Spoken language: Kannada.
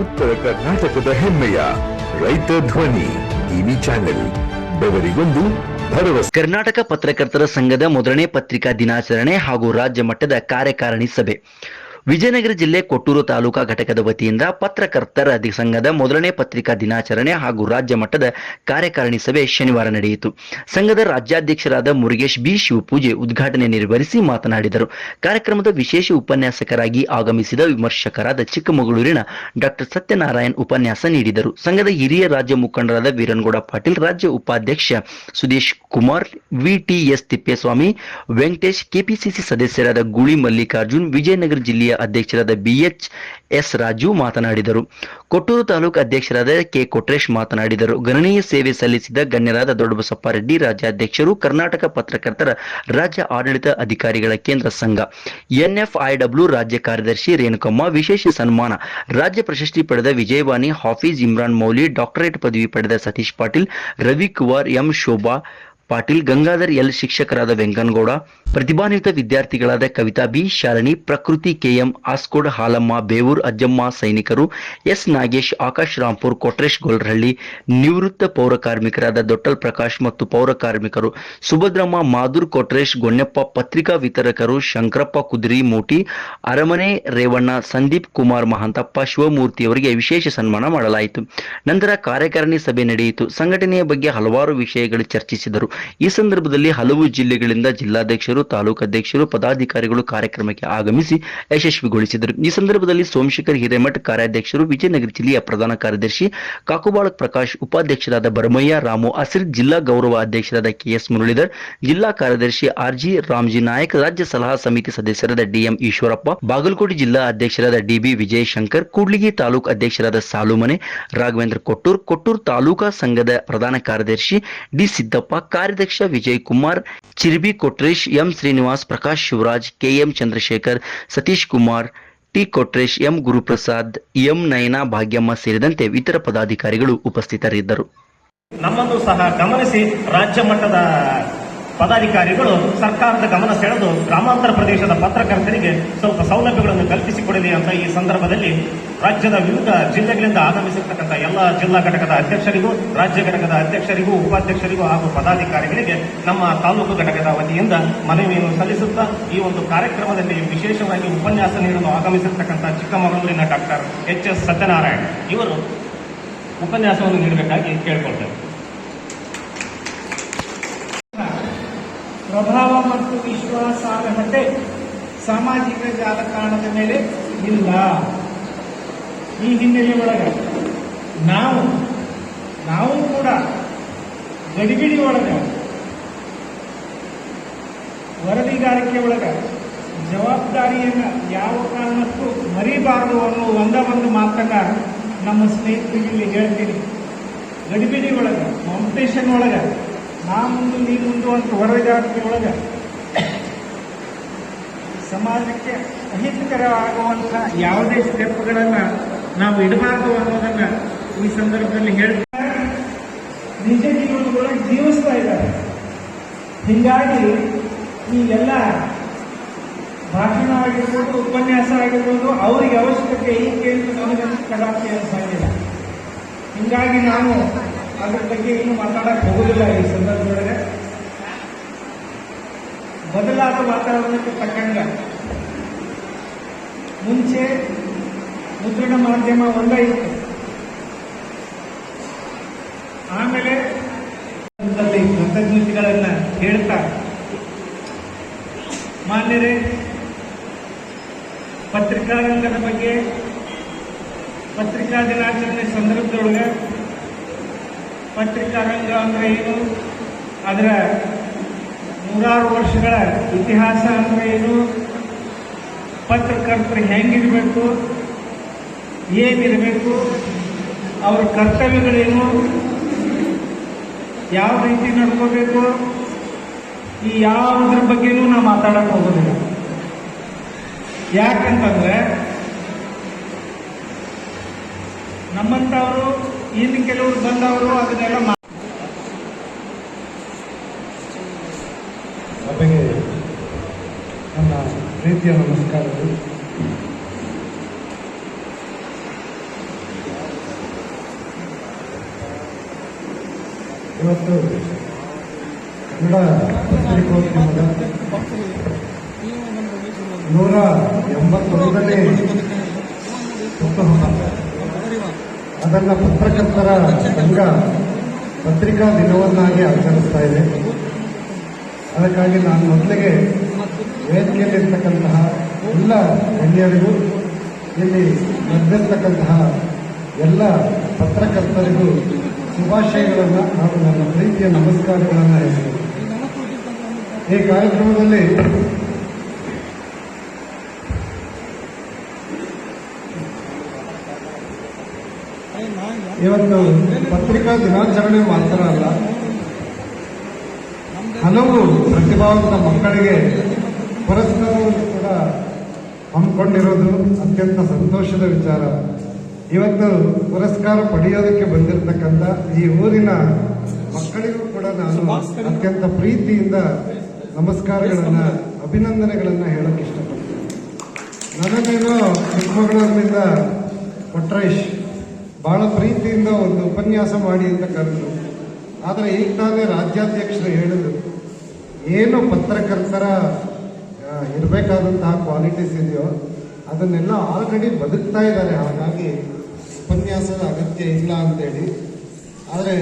ಉತ್ತರ ಕರ್ನಾಟಕದ ಹೆಮ್ಮೆಯ ರೈತ ಧ್ವನಿ ಟಿವಿ ಚಾನೆಲ್, ಬೆವರಿಗೊಂದು ಭರವಸೆ. ಕರ್ನಾಟಕ ಪತ್ರಕರ್ತರ ಸಂಘದ ಮೊದಲನೇ ಪತ್ರಿಕಾ ದಿನಾಚರಣೆ ಹಾಗೂ ರಾಜ್ಯ ಮಟ್ಟದ ಕಾರ್ಯಕಾರಿಣಿ ಸಭೆ. ವಿಜಯನಗರ ಜಿಲ್ಲೆ ಕೊಟ್ಟೂರು ತಾಲೂಕಾ ಘಟಕದ ವತಿಯಿಂದ ಪತ್ರಕರ್ತರ ಸಂಘದ ಮೊದಲನೇ ಪತ್ರಿಕಾ ದಿನಾಚರಣೆ ಹಾಗೂ ರಾಜ್ಯ ಮಟ್ಟದ ಕಾರ್ಯಕಾರಿಣಿ ಸಭೆ ಶನಿವಾರ ನಡೆಯಿತು. ಸಂಘದ ರಾಜ್ಯಾಧ್ಯಕ್ಷರಾದ ಮುರುಗೇಶ್ ಬಿ. ಶಿವಪೂಜೆ ಉದ್ಘಾಟನೆ ನಿರ್ವಹಿಸಿ ಮಾತನಾಡಿದರು. ಕಾರ್ಯಕ್ರಮದ ವಿಶೇಷ ಉಪನ್ಯಾಸಕರಾಗಿ ಆಗಮಿಸಿದ ವಿಮರ್ಶಕರಾದ ಚಿಕ್ಕಮಗಳೂರಿನ ಡಾಕ್ಟರ್ ಸತ್ಯನಾರಾಯಣ್ ಉಪನ್ಯಾಸ ನೀಡಿದರು. ಸಂಘದ ಹಿರಿಯ ರಾಜ್ಯ ಮುಖಂಡರಾದ ವೀರನ್ಗೌಡ ಪಾಟೀಲ್, ರಾಜ್ಯ ಉಪಾಧ್ಯಕ್ಷ ಸುದೇಶ್ ಕುಮಾರ್ ವಿಟಿಎಸ್ ತಿಪ್ಪೇಸ್ವಾಮಿ, ವೆಂಕಟೇಶ್ ಕೆಪಿಸಿಸಿ ಸದಸ್ಯರಾದ ಗುಳಿ ಮಲ್ಲಿಕಾರ್ಜುನ್, ವಿಜಯನಗರ ಜಿಲ್ಲೆಯ ಅಧ್ಯಕ್ಷರಾದ ಬಿಎಚ್ ಎಸ್ ರಾಜು ಮಾತನಾಡಿದರು. ಕೊಟ್ಟೂರು ತಾಲೂಕು ಅಧ್ಯಕ್ಷರಾದ ಕೆ ಕೊಟ್ರೇಶ್ ಮಾತನಾಡಿದರು. ಗಣನೀಯ ಸೇವೆ ಸಲ್ಲಿಸಿದ ಗಣ್ಯರಾದ ದೊಡ್ಡಬಸಪ್ಪ ರೆಡ್ಡಿ, ರಾಜ್ಯಾಧ್ಯಕ್ಷರು, ಕರ್ನಾಟಕ ಪತ್ರಕರ್ತರ, ರಾಜ್ಯ ಆಡಳಿತ ಅಧಿಕಾರಿಗಳ ಕೇಂದ್ರ ಸಂಘ, ಎನ್ಎಫ್ಐಡಬ್ಲ್ಯೂ ರಾಜ್ಯ ಕಾರ್ಯದರ್ಶಿ ರೇಣುಕಮ್ಮ, ವಿಶೇಷ ಸನ್ಮಾನ, ರಾಜ್ಯ ಪ್ರಶಸ್ತಿ ಪಡೆದ ವಿಜಯವಾಣಿ, ಹಾಫೀಜ್ ಇಮ್ರಾನ್ ಮೌಲಿ, ಡಾಕ್ಟರೇಟ್ ಪದವಿ ಪಡೆದ ಸತೀಶ್ ಪಾಟೀಲ್ ರವಿ ಕುಮಾರ್ ಎಂ ಶೋಭಾ ಪಾಟೀಲ್ ಗಂಗಾಧರ್ ಎಲ್ ಶಿಕ್ಷಕರಾದ ವೆಂಕನಗೌಡ, ಪ್ರತಿಭಾನ್ವಿತ ವಿದ್ಯಾರ್ಥಿಗಳಾದ ಕವಿತಾ ಬಿ, ಶಾಲಿನಿ, ಪ್ರಕೃತಿ ಕೆಎಂ ಆಸ್ಕೋಡ್ ಹಾಲಮ್ಮ, ಬೇವೂರ್ ಅಜ್ಜಮ್ಮ ಸೈನಿಕರು, ಎಸ್ ನಾಗೇಶ್, ಆಕಾಶ್ ರಾಂಪುರ್, ಕೊಟ್ರೇಶ್ ಗೊಲ್ರಹಳ್ಳಿ, ನಿವೃತ್ತ ಪೌರ ಕಾರ್ಮಿಕರಾದ ದೊಟ್ಟಲ್ ಪ್ರಕಾಶ್ ಮತ್ತು ಪೌರ ಕಾರ್ಮಿಕರು ಸುಭದ್ರಮ್ಮ ಮಾಧುರ್ ಕೊಟ್ರೇಶ್, ಗೊಣ್ಣಪ್ಪ ಪತ್ರಿಕಾ ವಿತರಕರು ಶಂಕರಪ್ಪ ಕುದ್ರಿ ಮೂಟಿ, ಅರಮನೆ ರೇವಣ್ಣ, ಸಂದೀಪ್ ಕುಮಾರ್ ಮಹಾಂತಪ್ಪ ಶಿವಮೂರ್ತಿಯವರಿಗೆ ವಿಶೇಷ ಸನ್ಮಾನ ಮಾಡಲಾಯಿತು. ನಂತರ ಕಾರ್ಯಕಾರಿಣಿ ಸಭೆ ನಡೆಯಿತು. ಸಂಘಟನೆಯ ಬಗ್ಗೆ ಹಲವಾರು ವಿಷಯಗಳು ಚರ್ಚಿಸಿದರು. ಈ ಸಂದರ್ಭದಲ್ಲಿ ಹಲವು ಜಿಲ್ಲೆಗಳಿಂದ ಜಿಲ್ಲಾಧ್ಯಕ್ಷರು, ತಾಲೂಕು ಅಧ್ಯಕ್ಷರು, ಪದಾಧಿಕಾರಿಗಳು ಕಾರ್ಯಕ್ರಮಕ್ಕೆ ಆಗಮಿಸಿ ಯಶಸ್ವಿಗೊಳಿಸಿದರು. ಈ ಸಂದರ್ಭದಲ್ಲಿ ಸೋಮಶೇಖರ್ ಹಿರೇಮಠ ಕಾರ್ಯಾಧ್ಯಕ್ಷರು, ವಿಜಯನಗರ ಜಿಲ್ಲೆಯ ಪ್ರಧಾನ ಕಾರ್ಯದರ್ಶಿ ಕಾಕುಬಾಳ ಪ್ರಕಾಶ್, ಉಪಾಧ್ಯಕ್ಷರಾದ ಬರಮಯ್ಯ, ರಾಮು ಅಸಿರ್ ಜಿಲ್ಲಾ ಗೌರವ ಅಧ್ಯಕ್ಷರಾದ ಕೆಎಸ್ ಮುರಳೀಧರ್, ಜಿಲ್ಲಾ ಕಾರ್ಯದರ್ಶಿ ಆರ್ಜಿ ರಾಮ್ಜಿ ನಾಯಕ್, ರಾಜ್ಯ ಸಲಹಾ ಸಮಿತಿ ಸದಸ್ಯರಾದ ಡಿಎಂ ಈಶ್ವರಪ್ಪ, ಬಾಗಲಕೋಟೆ ಜಿಲ್ಲಾ ಅಧ್ಯಕ್ಷರಾದ ಡಿಬಿ ವಿಜಯ್ ಶಂಕರ್ ಕೂಡ್ಲಿಗಿ ತಾಲೂಕು ಅಧ್ಯಕ್ಷರಾದ ಸಾಲುಮನೆ, ರಾಘವೇಂದ್ರ ಕೊಟ್ಟೂರ್ ಕೊಟ್ಟೂರ್ ತಾಲೂಕಾ ಸಂಘದ ಪ್ರಧಾನ ಕಾರ್ಯದರ್ಶಿ ಡಿ ಸಿದ್ದಪ್ಪ ಕಾರ್ಯಾಧ್ಯಕ್ಷ Vijay Kumar Chirbi Kotresh, M Srinivas Prakash Shivraj, KM Chandrashekar, Satish Kumar, T Kotresh, M Guruprasad, M Nayana Bhagyamma ಸೇರಿದಂತೆ ಇತರ ಪದಾಧಿಕಾರಿಗಳು ಉಪಸ್ಥಿತರಿದ್ದರು. ನಮ್ಮನ್ನು ಸಹ ಗಮನಿಸಿ ರಾಜ್ಯ ಮಟ್ಟದ ಪದಾಧಿಕಾರಿಗಳು ಸರ್ಕಾರದ ಗಮನ ಸೆಳೆದು ಗ್ರಾಮಾಂತರ ಪ್ರದೇಶದ ಪತ್ರಕರ್ತರಿಗೆ ಸ್ವಲ್ಪ ಸೌಲಭ್ಯಗಳನ್ನು ಕಲ್ಪಿಸಿಕೊಡಲಿ ಅಂತ ಈ ಸಂದರ್ಭದಲ್ಲಿ ರಾಜ್ಯದ ವಿವಿಧ ಜಿಲ್ಲೆಗಳಿಂದ ಆಗಮಿಸಿರ್ತಕ್ಕಂಥ ಎಲ್ಲ ಜಿಲ್ಲಾ ಘಟಕದ ಅಧ್ಯಕ್ಷರಿಗೂ, ರಾಜ್ಯ ಘಟಕದ ಅಧ್ಯಕ್ಷರಿಗೂ, ಉಪಾಧ್ಯಕ್ಷರಿಗೂ ಹಾಗೂ ಪದಾಧಿಕಾರಿಗಳಿಗೆ ನಮ್ಮ ತಾಲೂಕು ಘಟಕದ ವತಿಯಿಂದ ಮನವಿಯನ್ನು ಸಲ್ಲಿಸುತ್ತಾ ಈ ಒಂದು ಕಾರ್ಯಕ್ರಮದಲ್ಲಿ ವಿಶೇಷವಾಗಿ ಉಪನ್ಯಾಸ ನೀಡಲು ಆಗಮಿಸಿರ್ತಕ್ಕಂಥ ಚಿಕ್ಕಮಗಳೂರಿನ ಡಾಕ್ಟರ್ ಎಚ್ ಎಸ್ ಸತ್ಯನಾರಾಯಣ್ ಇವರು ಉಪನ್ಯಾಸವನ್ನು ನೀಡಬೇಕಾಗಿ ಕೇಳ್ಕೊಳ್ತೇವೆ. ಪ್ರಭಾವ ಮತ್ತು ವಿಶ್ವಾಸಾರ್ಹತೆ ಸಾಮಾಜಿಕ ಜಾಲತಾಣದ ಮೇಲೆ ಇಲ್ಲ. ಈ ಹಿನ್ನೆಲೆ ಒಳಗೆ ನಾವು ನಾವು ಕೂಡ ಗಡಿಬಿಡಿ ಒಳಗೆ, ವರದಿಗಾರಿಕೆ ಒಳಗೆ ಜವಾಬ್ದಾರಿಯನ್ನು ಯಾವ ಕಾರಣಕ್ಕೂ ಮರಿಬಾರದು ಅನ್ನೋ ಒಂದ ಒಂದು ಮಾತನ್ನ ನಮ್ಮ ಸ್ನೇಹಿತರಿಗೆ ಇಲ್ಲಿ ಹೇಳ್ತೀನಿ. ಗಡಿಬಿಡಿ ಒಳಗೆ ಕಾಂಪಿಟೇಷನ್ ಒಳಗ ನಾ ಮುಂದೆ ನೀ ಮುಂದೆ ಅಂತ ವರದಿಗಾರಿಕೆ ಒಳಗ ಸಮಾಜಕ್ಕೆ ಅಹಿತಕರವಾಗುವಂಥ ಯಾವುದೇ ಸ್ಟೆಪ್ಗಳನ್ನ ನಾವು ಇಡಬಾರದು ಅನ್ನೋದನ್ನ ಈ ಸಂದರ್ಭದಲ್ಲಿ ಹೇಳ್ತಾರೆ ನಿಜ ಜೀವನದೊಳಗೆ ಜೀವಿಸ್ತಾ ಇದ್ದಾರೆ. ಹೀಗಾಗಿ ಈ ಎಲ್ಲ ಭಾಷಣ ಆಗಿರ್ಬೋದು, ಉಪನ್ಯಾಸ ಆಗಿರ್ಬೋದು, ಅವರಿಗೆ ಅವಶ್ಯಕತೆ ಈ ಕೇಳಿದ ನಮಗೆ ಕಲಾಪಿ ಕದಾಪಿ ಅನ್ಸಾಗಿಲ್ಲ ಹೀಗಾಗಿ ನಾನು ಅದ್ರ ಬಗ್ಗೆ ಏನು ಮಾತಾಡಕ್ ಹೋಗೋದಿಲ್ಲ ಈ ಸಂದರ್ಭದೊಳಗೆ. ಬದಲಾದ ವಾತಾವರಣಕ್ಕೆ ತಕ್ಕಂಗ. ಮುಂಚೆ ಮುದ್ರಣ ಮಾಧ್ಯಮ ಒಂದ ಇತ್ತು. ಆಮೇಲೆ ಕೃತಜ್ಞತೆಗಳನ್ನ ಹೇಳ್ತಾ, ಮಾನ್ಯರೇ, ಪತ್ರಿಕಾರಂಗದ ಬಗ್ಗೆ ಪತ್ರಿಕಾ ದಿನಾಚರಣೆ ಸಂದರ್ಭದೊಳಗೆ ಪತ್ರಿಕಾರಂಗ ಅಂದ್ರೆ ಏನು? ಅದರ ನೂರಾರು ವರ್ಷಗಳ ಇತಿಹಾಸ ಅಂದ್ರೆ ಏನು? ಪತ್ರಕರ್ತರು ಹೆಂಗಿರಬೇಕು? ಏನಿರಬೇಕು? ಅವರ ಕರ್ತವ್ಯಗಳೇನು? ಯಾವ ರೀತಿ ನಡ್ಕೋಬೇಕು? ಈ ಯಾವುದ್ರ ಬಗ್ಗೆನೂ ನಾವು ಮಾತಾಡಕ್ ಹೋಗೋದಿಲ್ಲ. ಯಾಕಂತಂದ್ರೆ ಇಲ್ಲಿ ಕೆಲವರು ಬಂದವರು ಅದನ್ನೆಲ್ಲ ಸಭೆಗೆ ನನ್ನ ಪ್ರೀತಿಯ ನಮಸ್ಕಾರಗಳು. ಇವತ್ತು ಕನ್ನಡ ಪತ್ರಿಕೋದ್ಯಮದ ನೂರ ಎಂಬತ್ತೊಂದನೇ ಹುಟ್ಟುಹಬ್ಬ ಅದನ್ನು ಪತ್ರಕರ್ತರ ಸಂಘ ಪತ್ರಿಕಾ ದಿನವನ್ನಾಗಿ ಆಚರಿಸ್ತಾ ಇದೆ. ಅದಕ್ಕಾಗಿ ನಾನು ಮೊದಲಿಗೆ ವೇದಿಕೆಯಲ್ಲಿರ್ತಕ್ಕಂತಹ ಎಲ್ಲ ಗಣ್ಯರಿಗೂ, ಇಲ್ಲಿ ನಡೆದಿರ್ತಕ್ಕಂತಹ ಎಲ್ಲ ಪತ್ರಕರ್ತರಿಗೂ ಶುಭಾಶಯಗಳನ್ನು ಹಾಗೂ ನನ್ನ ಪ್ರೀತಿಯ ನಮಸ್ಕಾರಗಳನ್ನು ಈ ಕಾರ್ಯಕ್ರಮದಲ್ಲಿ ಇವತ್ತು ಪತ್ರಿಕಾ ದಿನಾಚರಣೆ ಮಾತ್ರ ಅಲ್ಲ, ಹಲವು ಪ್ರತಿಭಾವಂತ ಮಕ್ಕಳಿಗೆ ಪುರಸ್ಕಾರವನ್ನು ಕೂಡ ಹಮ್ಮಿಕೊಂಡಿರೋದು ಅತ್ಯಂತ ಸಂತೋಷದ ವಿಚಾರ. ಇವತ್ತು ಪುರಸ್ಕಾರ ಪಡೆಯೋದಕ್ಕೆ ಬಂದಿರತಕ್ಕಂಥ ಈ ಊರಿನ ಮಕ್ಕಳಿಗೂ ಕೂಡ ನಾನು ಅತ್ಯಂತ ಪ್ರೀತಿಯಿಂದ ನಮಸ್ಕಾರಗಳನ್ನು, ಅಭಿನಂದನೆಗಳನ್ನ ಹೇಳಕ್ ಇಷ್ಟಪಡ್ತೀನಿ. ನನಗೇನೋ ಚಿಕ್ಕಮಗಳೂರಿನಿಂದ ಕೊಟ್ರೇಶ್ ಬಹಳ ಪ್ರೀತಿಯಿಂದ ಒಂದು ಉಪನ್ಯಾಸ ಮಾಡಿ ಅಂತ ಕರೆದ್ರು. ಆದರೆ ಈಗ ತಾನೇ ರಾಜ್ಯಾಧ್ಯಕ್ಷರು ಹೇಳಿದ್ರು, ಏನು ಪತ್ರಕರ್ತರ ಇರಬೇಕಾದಂತಹ ಕ್ವಾಲಿಟೀಸ್ ಇದೆಯೋ ಅದನ್ನೆಲ್ಲ ಆಲ್ರೆಡಿ ಬದುಕ್ತಾ ಇದ್ದಾರೆ. ಹಾಗಾಗಿ ಉಪನ್ಯಾಸದ ಅಗತ್ಯ ಇಲ್ಲ ಅಂತೇಳಿ. ಆದರೆ